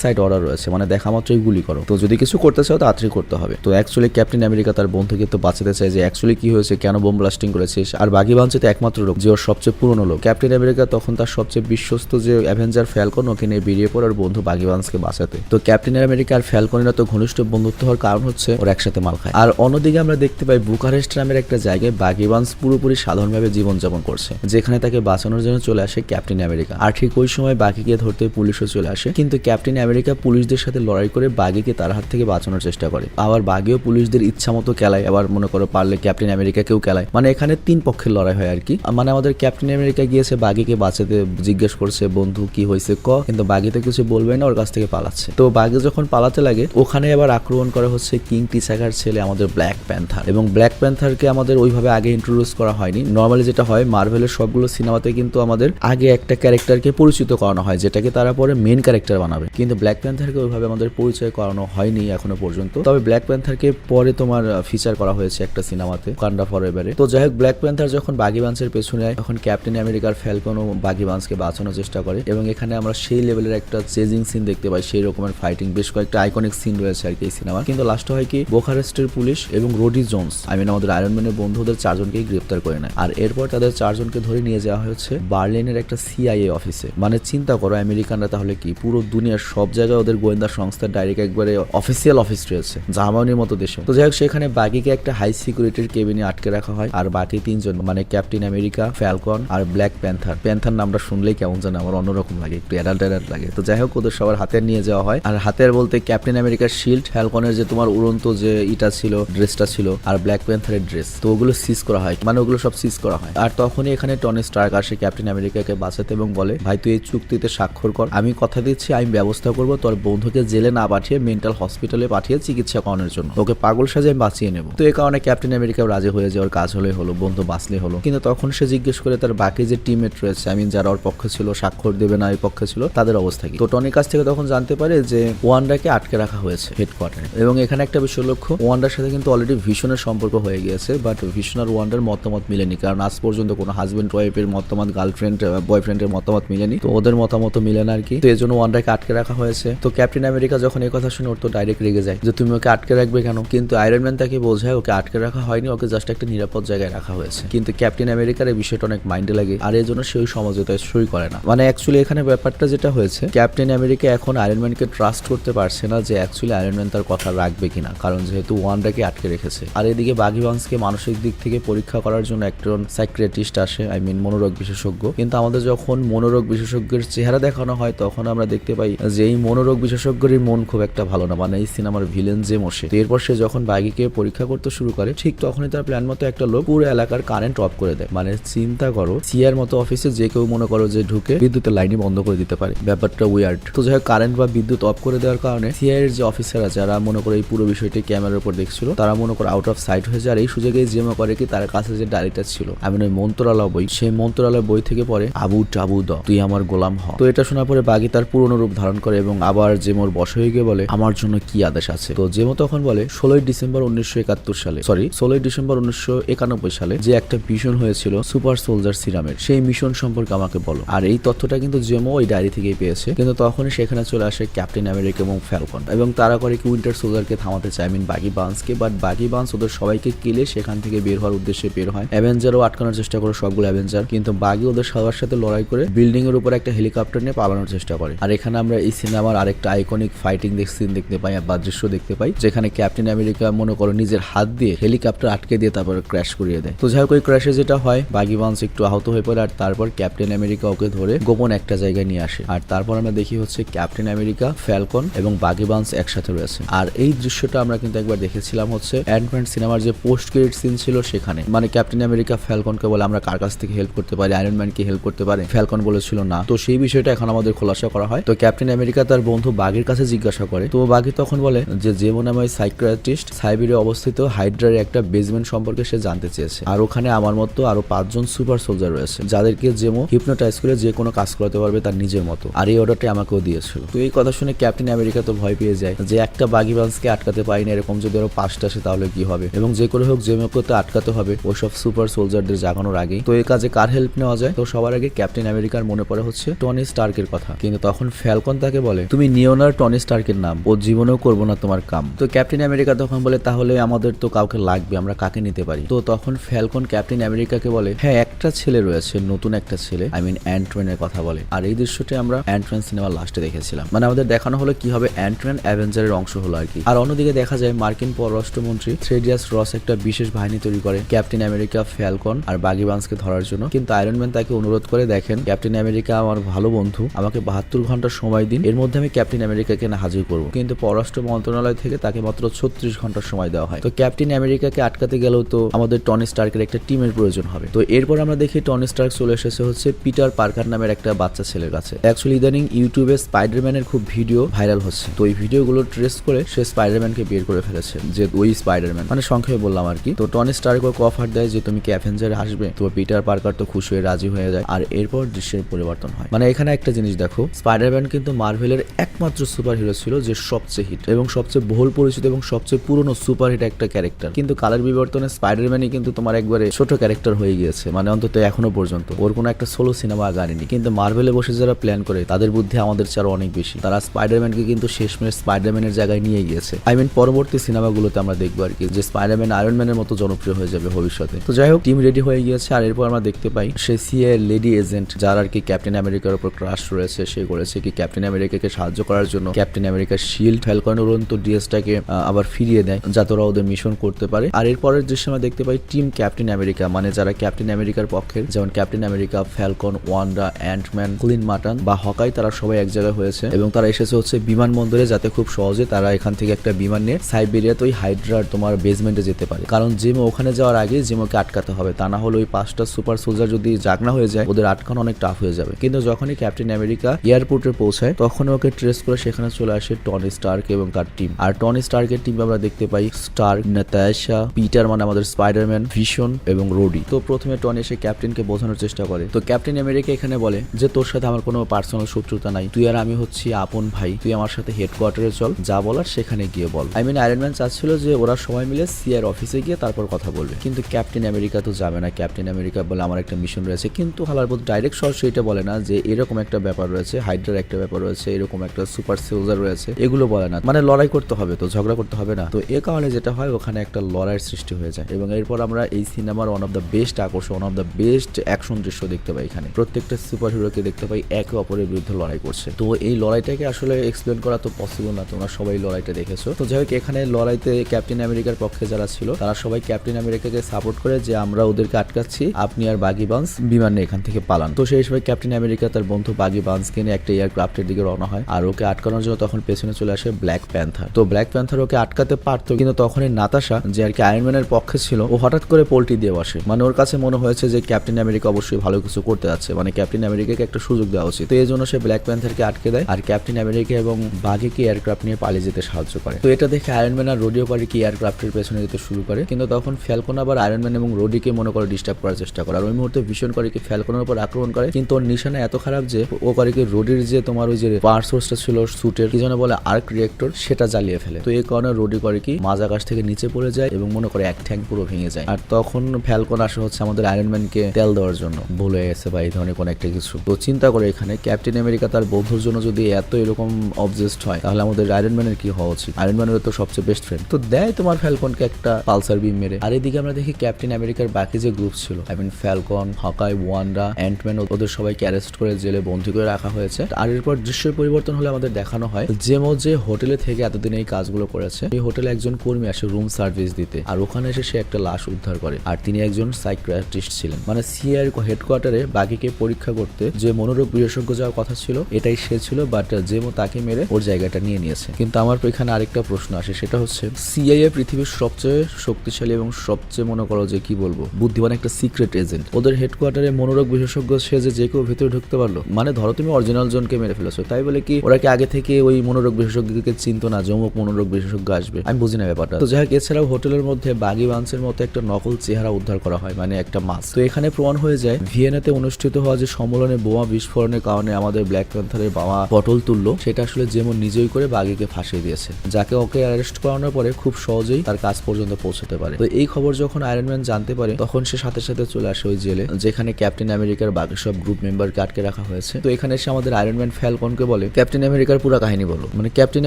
সাইড অর্ডার রয়েছে মানে দেখা মাত্রই গুলি করো। তো যদি কিছু করতে চাও তাড়াতাড়ি করতে হবে। তো অ্যাকচুয়ালি ক্যাপ্টেন আমেরিকা তার বন্ধুকে তো বাঁচাতে চায় যে অ্যাকচুয়ালি কি হয়েছে, কেন বোম ব্লাস্টিং করেছিস? আর বাকি বাঞ্চে তো একমাত্র লোক, যে ওর সবচেয়ে পুরনো লোক। ক্যাপ্টেন আমেরিকা তখন তার সবচেয়ে বিশ্বস্ত যে অ্যাভেঞ্জার ফ্যালকন ওকে নিয়ে বেরিয়ে পড়ে ওর বন্ধু বাগি বান্সকে বাঁচাতে। তো ক্যাপ্টেন আমেরিকা আর ফ্যালকনের তো ঘনিষ্ঠ বন্ধুত্ব হওয়ার কারণ হচ্ছে ওর একসাথে মাল খায়। আর অন্যদিকে আমরা দেখতে পাই বুকারেস্ট নামের একটা জায়গায় বাগি বান্স পুরোপুরি সাধারণভাবে জীবনযাপন করছে, যেখানে তাকে বাঁচানোর জন্য চলে আসে ক্যাপ্টেন আমেরিকা আর ঠিক ওই সময় বাকিকে ধরতে পুলিশও চলে আসে। কিন্তু ক্যাপ্টেন আমেরিকা পুলিশদের সাথে লড়াই করে বাগিকে তার হাত থেকে বাঁচানোর চেষ্টা করে। আবার বাঘেও পুলিশদের ইচ্ছা মতো খেলায়। আবার মনে করো পারলে ক্যাপ্টেন আমেরিকাকেও খেলায়। মানে এখানে তিন পক্ষের লড়াই হয় আর কি। মানে আমাদের ক্যাপ্টেন আমেরিকা গিয়েছে বাগিকে বাঁচাতে জিজ্ঞেস করছে, বন্ধু, কি হয়েছে? ক? কিন্তু বাগি তো কিছু বলবে না, ওর কাছ থেকে পালাচ্ছে। তো বাঘে যখন পালাতে লাগে, ওখানে আবার আক্রমণ করা হচ্ছে কিং টিসাকার ছেলে আমাদের ব্ল্যাক প্যান্থার। এবং ব্ল্যাক প্যান্থারকে আমাদের ওইভাবে আগে ইন্ট্রোডিউস করা হয়নি। নর্মালি যেটা হয় মার্ভেলের সবগুলো সিনেমাতে কিন্তু আমাদের আগে একটা ক্যারেক্টারকে পরিচিত করানো হয়, যেটাকে তারা পরে মেন ক্যারেক্টার বানাবে। কিন্তু ব্ল্যাক প্যান্থারকে ওইভাবে আমাদের পরিচয় করানো হয়নি এখনও পর্যন্ত। তবে ব্ল্যাক প্যান্থারকে পরে তোমার ফিচার করা হয়েছে একটা সিনেমাতে কান্ডা ফর এবারে তো যাই হোক ব্ল্যাক প্যান্থার যখন বাগি বান্সের পেছনে তখন ক্যাপ্টেন আমেরিকার ফ্যালকন ও বাগি বান্সকে বাঁচানোর চেষ্টা করে। এবং এখানে আমরা সেই লেভেলের একটা চেজিং সিন দেখতে পাই, সেই রকমের ফাইটিং বেশ কয়েকটা আইকনিক সিন রয়েছে আর কি এই সিনেমা কিন্তু লাস্টে হয় কি বোখারেস্টের পুলিশ এবং রোডি জোন্স আই মিন আমাদের আয়রন ম্যানের বন্ধুদের চারজনকেই গ্রেপ্তার করে নেয়। আর এরপর তাদের চারজনকে ধরে নিয়ে যাওয়া হয়েছে বার্লিনের একটা সিআইএ অফিসে মানে চিন্তা করো, আমেরিকানরা তাহলে কি? পুরো দুনিয়ার সব জায়গায় ওদের গোয়েন্দা সংস্থার ডাইরেক্ট একবারে অফিসিয়াল অফিস রয়েছে, জার্মানির মতো দেশে। তো যাই হোক, সেখানে বাকিকে একটা হাই সিকিউরিটির কেবিনে আটকে রাখা হয়, আর বাকি তিনজন মানে ক্যাপ্টেন আমেরিকা ফ্যালকন আর ব্ল্যাক প্যান্থার প্যান্থার নামটা শুনলেই কেমন যেন আমার অন্যরকম লাগে, একটু অ্যাডাল্ট অ্যাডাল্ট লাগে। তো যাই হোক, ওদের সবার হাতে নিয়ে যাওয়া হয়, আর হাতের বলতে ক্যাপ্টেন আমেরিকার শিল্ড ফ্যালকনের যে তোমার উড়ন্ত যে ইটা ছিল ড্রেসটা ছিল, আর ব্ল্যাক প্যান্থারের ড্রেস তো ওগুলো সিজ করা হয় মানে ওগুলো সব সিজ করা হয়। আর তখনই এখানে টনি স্টার্ক আসে ক্যাপ্টেন আমেরিকাকে বাঁচাতে এবং বলে, ভাই, তুই এই চুক্তিতে স্বাক্ষর কর। আমি কথা দিচ্ছি, আমি ব্যবস্থা করব, তোর বন্ধুকে জেলে না পাঠিয়ে মেন্টাল হসপিটালে পাঠিয়ে চিকিৎসা করানোর জন্য। ওকে পাগল সাজে আমি বাঁচিয়ে নেব। তো এই কারণে ক্যাপ্টেন আমেরিকা রাজি হয়ে যাওয়ার কাজ হলে হলো, বন্ধু বাঁচলে হলো। কিন্তু তখন সে জিজ্ঞেস করে, তার বাকি যে টিমমেট রয়েছে আই মিন যারা ওর পক্ষে ছিল, স্বাক্ষর দেবে না, এই পক্ষে ছিল, তাদের অবস্থা কি? তো টনির কাছ থেকে তখন জানতে পারে যে ওয়ান্ডাকে আটকে রাখা হয়েছে হেডকোয়ার্টারে এবং এখানে একটা বিষয় লক্ষ্য ওয়ান্ডার সাথে কিন্তু অলরেডি ভীষণের সম্পর্ক হয়ে গিয়েছে বাট ভীষণ আর ওয়ান্ডার মতামত মিলেনি। কারণ আজ পর্যন্ত কোনো হাজবেন্ড ওয়াইফের মতামত গার্লফ্রেন্ড বয়ফ্রেন্ডের মতামত মিলেনি। তো ওদের মতামত মিলে না আর কি। তো এই জন্য ওয়ান্ডারকে আটকে রাখা হয়েছে। তো ক্যাপ্টেন আমেরিকা যখন এই কথা শুনে ওর তো ডাইরেক্ট রেগে যায় যে, তুমি ওকে আটকে রাখবে কেন? কিন্তু আয়রন ম্যান তাকে বোঝায়, ওকে আটকে রাখা হয়নি, ওকে জাস্ট একটা নিরাপদ জায়গায় রাখা হয়েছে। কিন্তু ক্যাপ্টেন আমেরিকার এই বিষয়টা অনেক মাইন্ডে লাগে, আর এই জন্য সেই সমঝোতায় সই করে না। মানে অ্যাকচুয়ালি এখানে ব্যাপারটা যেটা হয়েছে, ক্যাপ্টেন আমেরিকা এখন আয়রন ম্যানকে ট্রাস্ট করতে পারছে না যে অ্যাকচুয়ালি আয়রন ম্যান তার কথা রাখবে কিনা, কারণ যেহেতু ওয়ানটাকে আটকে রেখেছে। আর এদিকে বাগি বান্সকে মানসিক দিক থেকে পরীক্ষা করার জন্য একজন সাইক্রেটিস্ট আসে আই মিন মনোরোগ বিশেষজ্ঞ। কিন্তু আমাদের যখন মনোরোগ বিশেষজ্ঞের চেহারা দেখানো হয়, তখন আমরা দেখতে পাই যে এই মনোরোগ বিশেষজ্ঞের মন খুব একটা ভালো না। মানে এই সিনেমার ভিলেন যে মশে এরপর সে যখন বাগিকে পরীক্ষা করতে শুরু করে, ঠিক তখনই তার প্ল্যান মতো একটা লোক পুরো এলাকার কারেন্ট অফ করে দেয়। মানে চিন্তা করো, সিআর মতো অফিসে যে কেউ মনে করো যে ঢুকে বিদ্যুতের লাইনই বন্ধ করে দিতে পারে। ব্যাপারটা উইয়ার্ড তো যাই হোক কারেন্ট বা বিদ্যুৎ অফ করে দেওয়ার কারণে সিআই এর যে অফিসাররা যারা মনে করে এই পুরো বিষয়টি ক্যামেরার উপর দেখছিল, তারা মনে করে আউট অফ সাইট হয়ে যায়। আর এই সুযোগে জেমা করে কি তার কাছে যে ডায়েরিটা ছিল, আমি ওই মন্ত্রালয় বই, সেই মন্ত্রালয় বই থেকে পড়ে আবু টাবু দ, তুই আমার গোলাম হ তো এটা শোনার পরে বাগি তার পুরনো রূপ ধারণ করে এবং আবার জেমোর বস হয়ে গিয়ে বলে, আমার জন্য কি আদেশ আছে? তো জেমো তখন বলে, ষোলোই ডিসেম্বর উনিশশো একাত্তর সালে সরি ষোলোই ডিসেম্বর উনিশশো একানব্বই সালে যে একটা মিশন হয়েছিল সুপার সোলজার সিরামের, সেই মিশন সম্পর্কে আমাকে বলো। আর এই তথ্যটা কিন্তু জেমো ওই ডায়েরি থেকেই পেয়েছে। কিন্তু তখনই সেখানে চলে আসে ক্যাপ্টেন আমেরিকা এবং ফ্যালকন। এবং তারা করে কি উইন্টার সোলজারকে থামাতে চায়। মিন বাগি বান্সকে বাট বাগি বান্স ওদের সবাইকে কিলে সেখান থেকে বের হওয়ার উদ্দেশ্যে বের হয়। অ্যাভেঞ্জারও আটকানোর চেষ্টা করে সবগুলো অ্যাভেঞ্জার কিন্তু বাগি ওদের সবার সাথে লড়াই করে বিল্ডিং এর উপর একটা হেলিকপ্টার নিয়ে পালানোর চেষ্টা করে। আর এখানে আমরা এই সিনেমার আরেকটা আইকনিক ফাইটিং সিন দেখতে পাই বা দৃশ্য দেখতে পাই, যেখানে ক্যাপ্টেন আমেরিকা মনে করো নিজের হাত দিয়ে হেলিকপ্টার আটকে দিয়ে তারপর ক্র্যাশ করিয়ে দেয়। তো যাই হোক, ওই ক্র্যাশে যেটা হয় বাগি বান্স একটু আহত হয়ে পড়ে আর তারপর ক্যাপ্টেন আমেরিকা ওকে ধরে গোপন একটা জায়গায় নিয়ে আসে। আর তারপর আমরা দেখি হচ্ছে ক্যাপ্টেন আমেরিকা ফ্যালকন এবং বাগি বান্স একসাথে রয়েছে। আর এই দৃশ্যটা আমরা কিন্তু একবার দেখেছিলাম হচ্ছে অ্যান্ডম্যান সিনেমার যে পোস্ট ক্রেডিট সিন ছিল সেখানে। মানে ক্যাপ্টেন আমেরিকা ফ্যালকনকে বলে আমরা কার কাছ থেকে হেল্প করতে পারি? আয়রন ম্যানকে হেল্প করতে পারে? ফ্যালকন বলেছিল না। তো সেই বিষয়টা এখন আমাদের খোলাসা করা হয়। তো ক্যাপ্টেন আমেরিকা তার বন্ধু বাঘের কাছে জিজ্ঞাসা করে। তো বাগি তখন বলে যে যেমন আমার সাইক্রাটিস্ট সাইবেরিয়া অবস্থিত হাইড্রার একটা বেসমেন্ট সম্পর্কে সে জানতে চেয়েছে। আর ওখানে আমার মতো আরও পাঁচজন সুপার সোলজার রয়েছে, যাদেরকে যেমন হিপনোটাইজ করে যে কোনো কাজ করাতে পারবে তার নিজের মতো। আর এই অর্ডারটি আমাকেও দিয়েছিল। তো এই কথা শুনে ক্যাপ্টেন আমেরিকা তো ভয় পেয়ে যায় যে, একটা বাগি বান্সকে আটকাতে পারি না, এরকম যদি আরও পাঁচটা আসে তাহলে কি হবে? এবং যে করে হোক জেমোকে তো আটকাতে হবে ওসব সুপার সোলজারদের জাগানোর আগেই। তো এই কাজে কার হেল্প নেওয়া যায়? তো সবার আগে ক্যাপ্টেন আমেরিকার মনে পড়ে হচ্ছে টনি স্টার্কের কথা। কিন্তু তখন ফ্যালকন তাকে বলে, তুমি নিও না টনি স্টার্কের নাম, ও জীবনেও করব না তোমার কাম। তো ক্যাপ্টেন আমেরিকা তখন বলে, তাহলে আমাদের তো কাউকে লাগবে, আমরা কাকে নিতে পারি? তো তখন ফ্যালকন ক্যাপ্টেন আমেরিকাকে বলে হ্যাঁ একটা ছেলে রয়েছে, নতুন একটা ছেলে, আই মিন অ্যান্টম্যানের কথা বলে। আর এই দৃশ্যটি আমরা অ্যান্টম্যান সিনেমার লাস্টে দেখেছিলাম। মানে আমাদের দেখানো হলো কি কীভাবে অ্যান্টম্যান অ্যাভেঞ্জারের অংশ হলো আর কি। আর অন্যদিকে দেখা যায়, মার্কিন পররাষ্ট্রমন্ত্রী থ্রেডিয়াস রস একটা বিশেষ বাহিনী তৈরি করে, ক্যাপ্টেন আমেরিকা, ফ্যালকন আর বাগি বান্সকে ধরার জন্য। কিন্তু আয়রন ম্যান তাকে অনুরোধ করে, দেখেন, ক্যাপ্টেন আমেরিকা আমার ভালো বন্ধু, আমাকে বাহাত্তর ঘণ্টা সময় দিন, এর মধ্যে আমি ক্যাপ্টেন আমেরিকাকে না হাজির করব। কিন্তু পররাষ্ট্র মন্ত্রণালয় থেকে তাকে মাত্র ছত্রিশ ঘণ্টার সময় দেওয়া হয়। তো ক্যাপ্টেন আমেরিকাকে আটকাতে গেলেও তো আমাদের টনি স্টার্কের একটা টিমের প্রয়োজন হবে। তো এরপর আমরা দেখি টনি স্টার্ক চলে এসেছে হচ্ছে পিটার পার্কার নামের একটা বাচ্চা ছেলের কাছে। অ্যাকচুয়ালি ইদানিং ইউটিউবে স্পাইডারম্যানের খুব ভিডিও ভাইরাল হচ্ছে। তো এই ভিডিওগুলো ট্রেস করে সে স্পাইডারম্যানকে বের করে ফেলেছে, যে ওই স্পাইডারম্যান। মানে সংক্ষেপে বললাম আর কি। তো টনি স্টার্ক ওকে অফার দেয় যে, তুমি কি অ্যাভেঞ্জারে আসবে তো পিটার পার্কার তো খুশি হয়ে রাজি হয়ে যায়। আর এরপর দৃশ্যের পরিবর্তন হয়। মানে এখানে একটা জিনিস দেখো স্পাইডারম্যান কিন্তু মার্ভেলের একমাত্র সুপার হিরো ছিল যে সবচেয়ে হিট এবং সবচেয়ে বহুল পরিচিত এবং সবচেয়ে পুরনো সুপার হিট একটা ক্যারেক্টার কিন্তু কালার বিবর্তনে স্পাইডারম্যানই কিন্তু তোমার একবারে ছোট ক্যারেক্টার হয়ে গিয়েছে মানে অন্তত এখনও পর্যন্ত। ওর কোনো একটা সোলো সিনেমা আগানি কিন্তু মার্ভেলে বসে যারা প্ল্যান করে, তাদের বুদ্ধি আমাদের চেয়ে অনেক বেশি। তারা স্পাইডারম্যানকে কিন্তু শেষমেশ স্পাইডারম্যানের জায়গায় নিয়ে গিয়েছে। আই মিন পরবর্তী সিনেমাগুলোতে আমরা দেখব আর কি, যে স্পাইডারম্যান আয়রন ম্যানের মতো জনপ্রিয় হয়ে যাবে ভবিষ্যতে। তো যাই হোক টিম রেডি হয়ে গিয়েছে। আর এরপর আমরা দেখতে পাই সে সিএ লেডি এজেন্ট যার আর কি ক্যাপ্টেন আমেরিকার উপর ক্রাশ রয়েছে, সে করেছে কি ক্যাপ্টেন আমেরিকাকে সাহায্য করার জন্য। ক্যাপ্টেন আমেরিকার শিল্ড ফ্যালকন উড়ন্ত ডিএসটাকে আবার ফিরিয়ে দেয় যাতে ওরা ওদের মিশন করতে পারে। আর এরপরের দৃশ্যে আমরা দেখতে পাই টিম ক্যাপ্টেন আমেরিকা মানে যারা ক্যাপ্টেন আমেরিকার পক্ষের, যেমন Captain America Falcon Wanda Ant Man Clint Barton বা হকাই তারা সবাই এক জায়গায় হয়েছে। এবং তারা এসেছে হচ্ছে বিমানবন্দরে যাতে খুব সহজে তারা এখান থেকে একটা বিমান নিয়ে সাইবেরিয়াতে ওই হাইড্রার তোমার বেসমেন্টে যেতে পারে। কারণ জিমো ওখানে যাওয়ার আগে জিমোকে আটকাতে হবে, তা না হলে ওই পাঁচটা সুপার সোলজার যদি জাগনা হয়ে যায়, ওদের আটকানো অনেক টাফ হয়ে যাবে। কিন্তু যখনই ক্যাপ্টেন আমেরিকা এয়ারপোর্টে পৌঁছায় তখন ওকে ট্রেস করে সেখানে চলে আসে টনি স্টার্ক এবং তার টিম আর টনি স্টার্কের টিম আমরা দেখতে পাই স্টার্ক নাতাশা পিটার মানে আমাদের স্পাইডারম্যান ভিশন এবং রোডি তো প্রথমে টনি এসে ক্যাপ্টেনকে বোঝানোর চেষ্টা করে। তো ক্যাপ্টেন আমেরিকা এখানে বলে যে, তোর সাথে আমার কোনো পার্সোনাল শত্রুতা নাই। তুই আর আমি হচ্ছি আপন ভাই। তুই আমার সাথে হেডকোয়ার্টারে চল। যা বলার সেখানে গিয়ে বল। আই মিন আয়রন ম্যান চাচ্ছিল যে, ওরা সবাই মিলে সিআর অফিসে গিয়ে তারপর কথা বলবে। কিন্তু ক্যাপ্টেন আমেরিকা তো যাবে না। ক্যাপ্টেন আমেরিকা বলে, আমার একটা মিশন রয়েছে। কিন্তু হালার বোধ ডাইরেক্ট সরাসরি এটা বলে না যে এরকম একটা ব্যাপার রয়েছে, হাইড্রার একটা ব্যাপার রয়েছে, এরকম একটা সুপার সোলজার রয়েছে, এগুলো বলে না। মানে লড়াই করতে হবে তো, ঝগড়া করতে হবে না। তো এ কারণে যেটা হয়, ওখানে একটা লড়াইয়ের সৃষ্টি হয়ে যায়। এবং এরপর আমরা এই সিনেমার ওয়ান অফ দ্য বেস্ট আকর্ষণ one of the best action দৃশ্য দেখতে পাই এখানে। প্রত্যেকটা সুপার হিরোকে দেখতে পাই, একে অপরের বিরুদ্ধে লড়াই করছে। তো এই লড়াইটাকে আসলে এক্সপ্লেন করা তো পসিবল না, তোমরা সবাই লড়াইটা দেখেছ। তো যাই হোক, এখানে লড়াইতে ক্যাপ্টেন আমেরিকার পক্ষে যারা ছিল, তারা সবাই ক্যাপ্টেন আমেরিকাকে সাপোর্ট করে যে আমরা ওদেরকে আটকাচ্ছি, আপনি আর বাগি বান্স বিমান এখান থেকে পালান। তো সেই সময় ক্যাপ্টেন আমেরিকা তার বন্ধু বাগি বান্সকে নিয়ে একটা এয়ারক্রাফটের দিকে রওনা হয়, আর ওকে আটকানোর জন্য তখন পেছনে চলে আসে ব্ল্যাক প্যান্থার তো ব্ল্যাক প্যান্থার ওকে আটকাতে পারতো, কিন্তু তখনই নাতাশা যে আর কি আয়রনম্যানের পক্ষে ছিল, ও হঠাৎ করে পোল্টি দিয়ে বসে। মানে ওর কাছে মনে হয়েছে যে ক্যাপ্টেন আমেরিকা অবশ্যই ভালো কিছু করতে যাচ্ছে মানে ক্যাপ্টেন আমেরিকাকে একটা সুযোগ দেওয়া উচিত। তো এই জন্য সে ব্ল্যাক প্যান্থারকে আটকে দেয়, আর ক্যাপ্টেন আমেরিকা এবং বাঘেকে এয়ারক্রাফট নিয়ে পালিয়ে যেতে সাহায্য করে। তো এটা দেখে আয়রনম্যান আর রোডিও পারি কি এয়ারক্রাফটের পেছনে যেতে শুরু করে, কিন্তু তখন ফ্যালকন আবার আয়রনম্যান এবং রোডিকে মনে করে ডিস্টার্ব করার চেষ্টা করে, আর ওই মুহূর্তে ভীষণ করে কি ফ্যালকনের উপর আক্রমণ করে, কিন্তু ওর নিশানা এত খারাপ যে ও করে কি রোডির যে তোমার ওই যে পাওয়ার সোর্সটা ছিল সুটের কি যেন বলে আর্ক রিয়েক্টর সেটা জ্বালিয়ে ফেলে। তো এই কারণে রোডি করে কি মাঝ আকাশ থেকে নিচে পড়ে যায় এবং মনে করে এক ঠ্যাং পুরো ভেঙে যায়। আর তখন ফ্যালকন আসে হচ্ছে আমাদের আয়রনম্যানকে তেল দেওয়ার জন্য। ভুল গেছে বা এই ধরনের কোনো একটা কিছু। তো চিন্তা করে এখানে ক্যাপ্টেন আমেরিকা তার বন্ধুর জন্য যদি এত এরকম অবজেস্ট হয়, তাহলে আমাদের আয়রনম্যানের কি হওয়া উচিত? আয়রনম্যানের তো সবচেয়ে বেস্ট ফ্রেন্ড তো দেয় তোমার ফ্যালকনকে একটা পালসার বিম মেরে। আর এদিকে আমরা দেখি ক্যাপ্টেন আমেরিকার বাকি যে গ্রুপ ছিল I mean Falcon Hawkeye Wanda Ant Man ওদের সবাইকে অ্যারেস্ট করে জেলে বন্দি করে রাখা হয়েছে। আর এরপর দৃশ্যের পরিবর্তন হলে আমাদের দেখানো হয় জেমো যে হোটেলে থেকে এতদিন এই কাজগুলো করেছে, এই হোটেলে একজন কর্মী আসে রুম সার্ভিস দিতে। আর ওখানে এসে সে একটা লাশ উদ্ধার করে। আর তিনি একজন সাইক্রাটিস্ট ছিলেন। মানে সিআর হেডকোয়ার্টারে বাকিকে পরীক্ষা করতে যে মনোরোগ বিশেষজ্ঞ যাওয়ার কথা ছিল, এটাই সে ছিল বাট জেমো তাকে মেরে ওর জায়গাটা নিয়ে নিয়েছে। কিন্তু আমার এখানে আরেকটা প্রশ্ন আসে, সেটা হচ্ছে সিআইএ পৃথিবীর সবচেয়ে শক্তিশালী এবং সবচেয়ে মনে করো যে কি বলব, বুদ্ধিমান একটা সিক্রেট এজেন্ট ওদের হেডকোয়ার্টারে মনোরোগ বিশেষজ্ঞ সে যে কেউ ভেতরে ঢুকতে পারল? মানে ধরো তুমি অরিজিনাল জনকে মেরে ফেলেছো, তাই বলে কি ওরা কি আগে থেকে ওই মনোরোগ বিশেষজ্ঞকে চিনতো না যমুক মনোরোগ বিশেষজ্ঞ আসবে? আমি বুঝি না ব্যাপারটা। তো যাই হোক, এছাড়াও হোটেলের মধ্যে বাগি বান্সের মতো একটা নকল চেহারা উদ্ধার করা হয় মানে একটা মাছ তো এখানে প্রমাণ হয়ে যায়, ভিয়েনাতে অনুষ্ঠিত হওয়া যে সম্মেলনে বোমা বিস্ফোরণের কারণে আমাদের ব্ল্যাক প্যান্থারের বাবা পটল তুললো, সেটা আসলে যেমন নিজেই করে বাগিকে ফাঁসিয়ে দিয়েছে। যাকে ওকে অ্যারেস্ট করানোর পরে খুব সহজেই তার কাজ পর্যন্ত পৌঁছতে পারে। তো এই খবর যখন আয়রন ম্যান জানতে পারে, তখন সে সাথে সাথে চলে আসে ওই জেলে, যেখানে ক্যাপ্টেন আমেরিকার বাকি সব গ্রুপ মেম্বারকে আটকে রাখা হয়েছে। তো এখানে এসে আমাদের আয়রন ম্যান ফ্যালকনকে বলে ক্যাপ্টেন আমেরিকার পুরো কাহিনী বলো। মানে ক্যাপ্টেন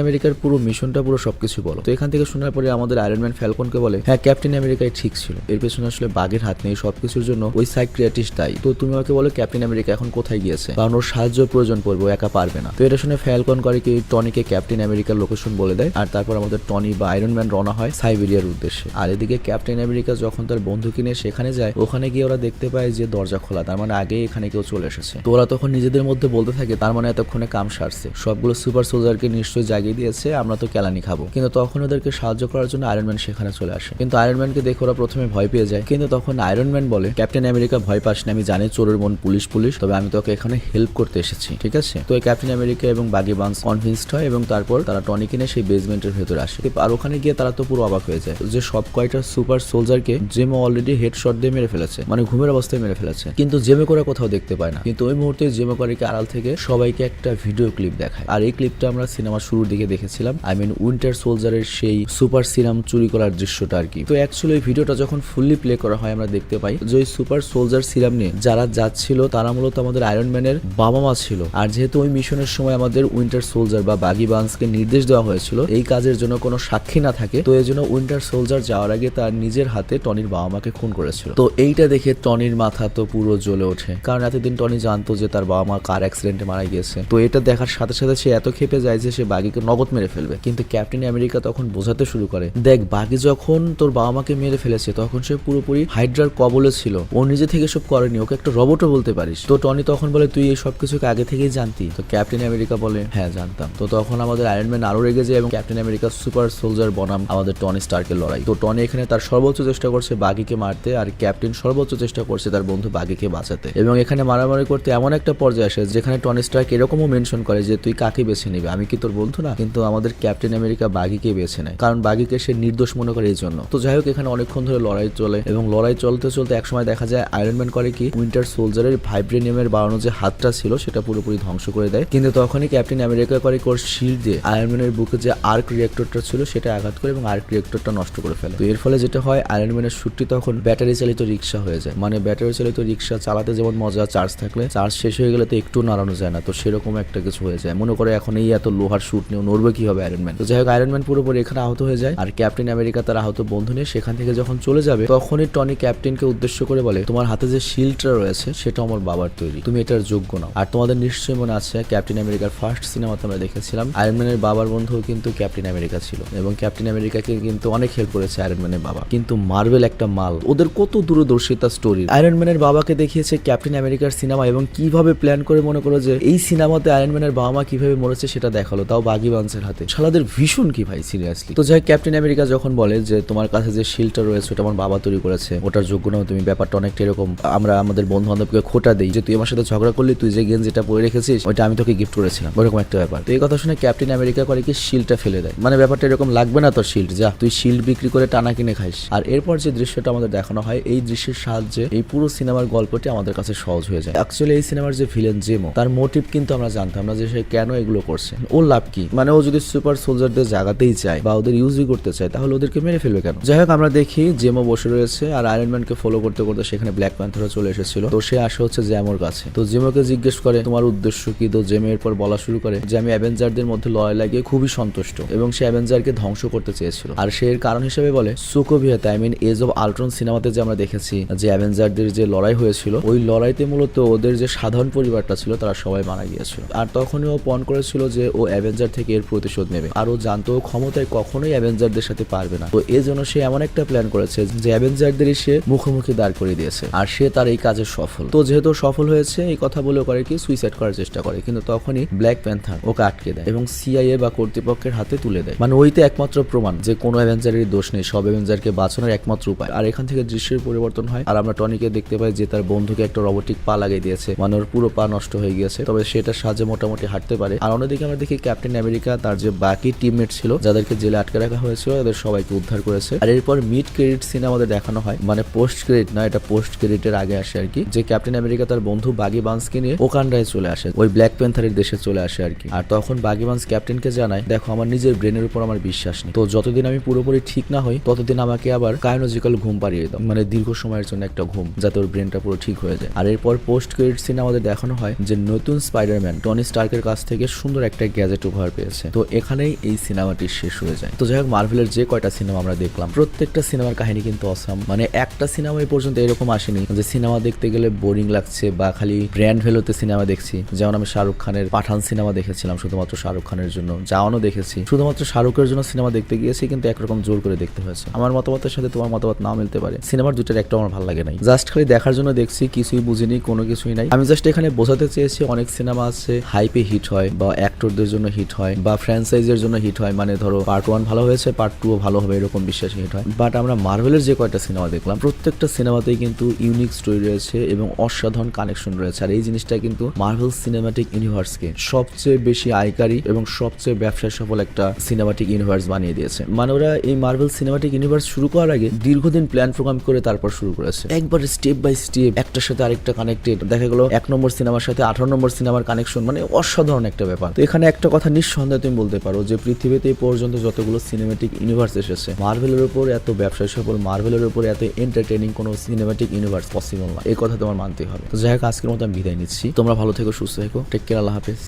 আমেরিকার পুরো মিশনটা পুরো সবকিছু বলো। তো এখান থেকে শোনার পরে আমাদের আয়রন ম্যান ফ্যালকনকে বলে হ্যাঁ ক্যাপ্টেন আমেরিকাই ঠিক ছিল। এর পেছনে আসলে বাঘের হাত নেই, সবকিছুর জন্য ওই সাইক্রিয়াটিস্ট দায়ী তো তুমি আমাকে বলো ক্যাপ্টেন আমেরিকা এখন কোথায় গিয়েছে? কারণ ওর সাহায্য প্রয়োজন পড়বে একা পারবে না। তো এটা শুনে ফ্যালকন করে কি টনিকে ক্যাপ্টেন আমেরিকার লোকেশন বলে দেয়, আর তারপর আমাদের টনি বা আয়রন ম্যান রওনা হয় সাইবেরিয়ার উদ্দেশ্যে। আর এদিকে ক্যাপ্টেন আমেরিকা যখন তার বন্ধুকে নিয়ে সেখানে যায়, ওখানে গিয়ে ওরা দেখতে পায় যে দরজা খোলা, তার মানে আগে এখানে কেউ চলে এসেছে। তো ওরা তখন নিজেদের মধ্যে বলতে থাকে, তার মানে এতক্ষণে কাম সারছে। সবগুলো সুপার সোলজারকে নিশ্চয়ই জাগিয়ে দিয়েছে, আমরা তো কেলানি খাব। কিন্তু তখন ওদেরকে সাহায্য করার জন্য আয়রন ম্যান সেখানে চলে আসে। কিন্তু আয়রন ম্যানকে দেখে ওরা প্রথমে ভয় পেয়ে যায়। কিন্তু তখন আয়রন ম্যান বলে ক্যাপ্টেন আমেরিকা ভয় পাস না। আমি জানি চোরের মন পুলিশ পুলিশ। তবে আমি তোকে এখানে হেল্প করতে এসেছি। ঠিক আছে? তো ক্যাপ্টেন আমেরিকা এবং বাগি বান্স কনভিন্সড হয় এবং তারপর তারা টনি কিনে সেই বেসমেন্টের ভেতরে আসে। আর ওখানে গিয়ে তারা তো পুরো অবাক হয়ে যায় যে সব কয়টা সুপার সোলজারকে জেমো অলরেডি হেড হেডশট দিয়ে মেরে ফেলেছে। মানে ঘুমের অবস্থায় মেরে ফেলেছে। কিন্তু জেমে করে কোথাও দেখতে পায় না। কিন্তু ওই জেমো করিকে আড়াল থেকে সবাইকে একটা ভিডিও ক্লিপ দেখায়। আর এই ক্লিপটা আমরা সিনেমা শুরুর দিকে দেখেছিলাম। আই মিন উইন্টার সোলজারের সেই সুপার সিরাম চুরি করার দৃশ্যটা আর কি। তো অ্যাকচুয়ালি ভিডিওটা যখন ফুললি প্লে করা হয়, আমরা দেখতে পাই যে ওই সুপার সোলজার সিরাম নিয়ে যারা যাচ্ছিল, তারা মূলত আমাদের আয়রন ম্যানের বাবা মা ছিল। আর যেহেতু ওই মিশনের সময় আমাদের উইন্টার সোলজার বা বাগি বান্সকে নির্দেশ দেওয়া হয়েছিল, এই কাজের জন্য কোনো সাক্ষী না থাকে, তো এই জন্য উইন্টার সোলজার যাওয়ার আগে তার নিজের হাতে টনির বাবা মাকে খুন করেছিল। তো এইটা দেখে টনির মাথা তো পুরো জ্বলে ওঠে। কারণ এতদিন টনি জানতো যে তার বাবা মা কার অ্যাক্সিডেন্টে মারা গিয়েছে। তো এটা দেখার সাথে সাথে সে এত খেপে যায় যে সে বাঘিকে নগদ মেরে ফেলবে। কিন্তু ক্যাপ্টেন আমেরিকা তখন বোঝাতে শুরু করে, দেখ বাগি যখন তোর বাবা মাকে মেরে ফেলেছে, তখন সে পুরোপুরি হাইড্রার কবলে ছিল। ও নিজে থেকে সব করেনি, ওকে একটা রোবটও বলতে পারিস। তো টনি তখন বলে, তুই এই সব আগে থেকেই জানতি? তো ক্যাপ্টেন আমেরিকা বলে হ্যাঁ জানতাম। তো তখন আমাদের আয়রন ম্যান আরও রেগে যায় এবং ক্যাপ্টেন আমেরিকা সুপার সোলজার বনাম আমাদের টনি স্টার্কের লড়াই। তো টনি এখানে তার সর্বোচ্চ চেষ্টা করছে বাগিকে মারতে, আর ক্যাপ্টেন সর্বোচ্চ চেষ্টা করছে তার বন্ধু বাগিকে বাঁচাতে। এবং এখানে মারামারি করতে এমন একটা পর্যায়ে আসে, যেখানে টনি স্টার্ক এরকমও মেনশন করে যে, তুই কাকে বেছে নিবি? আমি কি তোর বন্ধু না? কিন্তু আমাদের ক্যাপ্টেন আমেরিকা বাগিকে বেছে নেয়, কারণ বাগিকে সে নির্দোষ মনে করে এই জন্য। তো যাই হোক, এখানে অনেকক্ষণ ধরে লড়াই চলে এবং লড়াই চলতে চলতে একসময় দেখা যায় আয়রন ম্যান করে কি উইন্টার সোলজারের ভাইব্রেনিয়ামের বাড়ানো যে হাতটা ছিল, সেটা পুরোপুরি ধ্বংস করে দেয়। কিন্তু তখনই ক্যাপ্টেন আমেরিকা করে কোর শিল্ড দিয়ে আয়রন ম্যানের বুকে যে আর্ক রিয়েক্টরটা ছিল, সেটা আঘাত করে এবং আর্ক রিয়েক্টরটা নষ্ট করে ফেলে। তো এর ফলে যেটা হয় আয়রন ম্যানের শুটটি তখন ব্যাটারি চালিত রিক্সা হয়ে যায়। মানে ব্যাটারি চালিত রিক্সা চালাতে যেমন মজা চার্জ থাকলে চার্জ শেষ হয়ে গেলে তো একটু নাড়ানো যায় না, তো সেরকম একটা কিছু হয়ে যায়। মনে করে এখন এই এত লোহার শুট নিয়ে নড়বে কি হবে আয়রন ম্যান তো যাই হোক আয়রন ম্যান পুরোপুরি এখানে আহত হয়ে যায়। আর ক্যাপ্টেন আমেরিকা তার আহত বন্ধু নিয়ে সেখান থেকে যখন চলে যাবে, তখনই টনি ক্যাপ্টেনকে উদ্দেশ্য করে বলে, তোমার হাতে যে শিল্ডটা রয়েছে, সেটা আমার বাবার তৈরি। তুমি এটার যোগ্য নাও। আর তোমাদের নিশ্চয়ই মনে আছে ক্যাপ্টেন আমেরিকার ফার্স্ট সিনেমাতে আমরা দেখেছিলাম আয়রন ম্যানের বাবার বন্ধু কিন্তু ক্যাপ্টেন আমেরিকা ছিল। এবং ক্যাপ্টেন আমেরিকাকে কিন্তু অনেক হেল্প করেছে আয়রন ম্যানের বাবা। কিন্তু মার্বেল একটা মাল, ওদের কত দূরদর্শিতা স্টোরি আয়রন ম্যানের বাবাকে দেখিয়েছে ক্যাপ্টেন আমেরিকার সিনেমা এবং কীভাবে প্ল্যান করে মনে করো যে এই সিনেমাতে আয়রন ম্যানের বাবা মা কীভাবে মরেছে সেটা দেখাল, তাও বাগি বান্সের হাতে। শালাদের ভীষণ কি ভাই সিরিয়াসলি তো যাই ক্যাপ্টেন আমেরিকা যখন বলে যে তোমার কাছে যে শিলটা রয়েছে, ওটা আমার বাবা তৈরি করেছে, ওটার যোগ্য নাও তুমি, ব্যাপারটা অনেকটা এরকম, আমরা আমাদের বন্ধু বান্ধবকে খোটা দিই যে তুই আমার সাথে ঝগড়া করলি, তুই যে গেঞ্জিটা পরে রেখেছিস, ওইটা আমি তোকে গিফট করেছিলাম। ওরকম একটা ব্যাপার। তো এই কথা শুনে ক্যাপ্টেন আমেরিকা করে কি শিলটা ফেলে দেয়। মানে ব্যাপারটা এরকম লাগবে না তোর শিল্ড যা, তুই শিল্ড বিক্রি করে টানা কিনে খাইস। আর এরপর যে দৃশ্যটা আমাদের দেখানো হয়, এই দৃশ্যের সাহায্যে এই পুরো সিনেমার গল্পটি আমাদের কাছে সহজ হয়ে যায়। অ্যাকচুয়ালি এই সিনেমার যে ভিলেন জেমো তার মোটিভ কিন্তু আমরা জানতাম না যে সে কেন এগুলো করছে। ওর লাভ কি? মানে ও যদি সুপার সোলজারদের জাগাতেই চায় বা ওদের ইউজই করতে চায়, তাহলে ওদেরকে মেরে ফেলবে কেন? যাই হোক, আমরা দেখি জেমো বসে রয়েছে আর আয়রন ম্যানকে ফলো করতে করতে সেখানে ব্ল্যাক প্যান্থারও চলে এসেছিল। তো সে আসে হচ্ছে জ্যামোর কাছে। তো জেমোকে জিজ্ঞেস করে, তোমার উদ্দেশ্য কি? তো জেমো এরপর বলা শুরু করে যে, আমি অ্যাভেঞ্জারদের মধ্যে লড়াই লাগিয়ে খুবই সন্তুষ্ট এবং সে অ্যাভেঞ্জারকে ধ্বংস করতে চেয়েছিল। আর সে এর কারণ হিসেবে বলে, সুকোভিয়াতে I mean Age of Ultron সিনেমাতে যে আমরা দেখেছি যে অ্যাভেঞ্জারদের যে লড়াই হয়েছিল, ওই লড়াইতে মূলত ওদের যে সাধারণ পরিবারটা ছিল, তারা সবাই মারা গিয়েছিল। আর তখনই ও পণ করেছিল যে ও অ্যাভেঞ্জার থেকে এর প্রতিশোধ নেবে। আর ও জানতো ক্ষমতায় কখনোই অ্যাভেঞ্জারদের সাথে পারবে না। তো এই জন্য সে এমন একটা প্ল্যান করেছে যে অ্যাভেঞ্জারদেরই সে মুখোমুখি দাঁড় করে দিয়েছে। আর সে তার এই কাজে সফল। তো যেহেতু সফল হয়েছে, এই কথা বলে করে কি সুইসাইড করার চেষ্টা করে। কিন্তু তখনই ব্ল্যাক প্যান্থার ওকে আটকে দেয় এবং সিআইএ বা কর্তৃপক্ষের হাতে তুলে দেয়। মানে ওইতে একমাত্র প্রমাণ যে কোনো অ্যাভেঞ্জারের দোষ নেই, সব অ্যাভেঞ্জারকে বাঁচানোর একমাত্র উপায়। আর এখান থেকে দৃশ্যের পরিবর্তন হয়। আর আমরা টনিকে দেখতে পাই যে তার বন্ধুকে একটা রোবটিক পা লাগিয়ে দিয়েছে। মানে পুরো পা নষ্ট হয়ে গিয়েছে, তবে সেটার সাহায্যে মোটামুটি হাঁটতে পারে। আর অন্যদিকে আমরা দেখি ক্যাপ্টেন আমেরিকা তার যে বাকি টিমমেট ছিল, যাদেরকে জেলে আটকে রাখা হয়েছিল তাদের সবাইকে উদ্ধার করেছে। আর এরপর মিড ক্রেডিট সিন আমাদের দেখানো হয় মানে পোস্ট ক্রেডিট না, এটা পোস্ট ক্রেডিটের আগে আসে আর কি যে ক্যাপ্টেন আমেরিকা তার বন্ধু বাগি বান্সকে নিয়ে ওকান্ডায় চলে আসে, ওই ব্ল্যাক প্যান্থারের দেশে চলে আসে আর কি আর তখন বাগি বান্স ক্যাপ্টেনকে জানায়, দেখো, আমার নিজের ব্রেনের উপর আমার বিশ্বাস নেই। তো যতদিন আমি পুরোপুরি ঠিক না হই, ততদিন আমাকে আবার কায়োলজিক্যাল ঘুম পাড়িয়ে দাও। মানে দীর্ঘ সময়ের জন্য একটা ঘুম, যাতে ওর ব্রেনটা পুরো ঠিক হয়ে যায়। আর এরপর পোস্ট ক্রেডিট সিনে আমাদের দেখানো হয় যে নতুন স্পাইডারম্যান টনি স্টার্কের কাছ থেকে সুন্দর একটা গ্যাজেট উপহার পেয়েছে। তো এখানেই এই সিনেমাটি শেষ হয়ে যায়। তো যাই হোক মার্ভেলের যে কয়টা সিনেমা আমরা দেখলাম, প্রত্যেকটা সিনেমার কাহিনী কিন্তু অসাম মানে একটা সিনেমা এই পর্যন্ত এরকম আসেনি যে সিনেমা দেখতে গেলে বোরিং লাগছে বা খালি ব্র্যান্ড ভ্যালুতে সিনেমা দেখছি। যেমন আমি শাহরুখ খানের পাঠান সিনেমা দেখেছিলাম, শুধুমাত্র শাহরুখ খানের জন্য। জাওয়ানও দেখেছি। শুধুমাত্র শাহরুখের জন্য সিনেমা দেখতে গিয়েছি, কিন্তু একরকম জোর করে দেখতে হয়েছে। আমার মতামতের সাথে তোমার মতামত না মিলতে পারে। সিনেমার দুটার একটা আমার ভালো লাগে নাই। জাস্ট খালি দেখার জন্য দেখছি, কিছুই বুঝিনি, কোনো কিছুই নাই। আমি জাস্ট এখানে বোঝাতে চেয়েছি অনেক সিনেমা আছে হাইপে হিট হয় বা অ্যাক্টরদের জন্য হিট হয় বা ফ্র্যাঞ্চাইজের জন্য হিট হয়। মানে ধরো পার্ট ওয়ান ভালো হয়েছে পার্ট টু ভালো হবে, এরকম বিশ্বাস হিট হয়। বাট আমরা মার্ভেলের যে কয়টা সিনেমা দেখলাম, প্রত্যেকটা সিনেমাতেই কিন্তু ইউনিক স্টোরি রয়েছে এবং অসাধারণ কানেকশন রয়েছে। আর এই জিনিসটা কিন্তু মার্ভেল সিনেমাটিক ইউনিভার্সকে সবচেয়ে বেশি আয়কারী এবং সবচেয়ে ব্যবসায় সফল একটা সিনেমাটিক ইউনিভার্স বানিয়ে দিয়েছে। মানে ওরা এই মার্ভেল সিনেমাটিক ইউনিভার্স শুরু করার আগে দীর্ঘদিন প্ল্যান প্রোগ্রাম করে তারপর শুরু করেছে। একবার স্টেপ বাই স্টেপ একটার সাথে আরেকটা কানেক্টেড দেখা গেল এক নম্বর সিনেমার সাথে আঠারো নম্বর সিনেমার কানেকশন মানে অসাধারণ একটা ব্যাপার। তো এখানে একটা কথা নিঃসন্দেহে তুমি বলতে পারো যে পৃথিবীতে এই পর্যন্ত যতগুলো সিনেমেটিক ইউনিভার্স এসেছে মার্ভেলের উপর এত ব্যবসায় সফল মার্ভেলের উপর এত এন্টারটেনিং কোনো সিনেমেটিক ইউনিভার্স পসিবল না। এই কথা তোমার মানতে হবে। তো যাই হোক, আজকের মতো আমি বিদায় নিচ্ছি। তোমরা ভালো থেকো, সুস্থ থেকো। টেক কেয়ার আল্লাহ হাফেজ।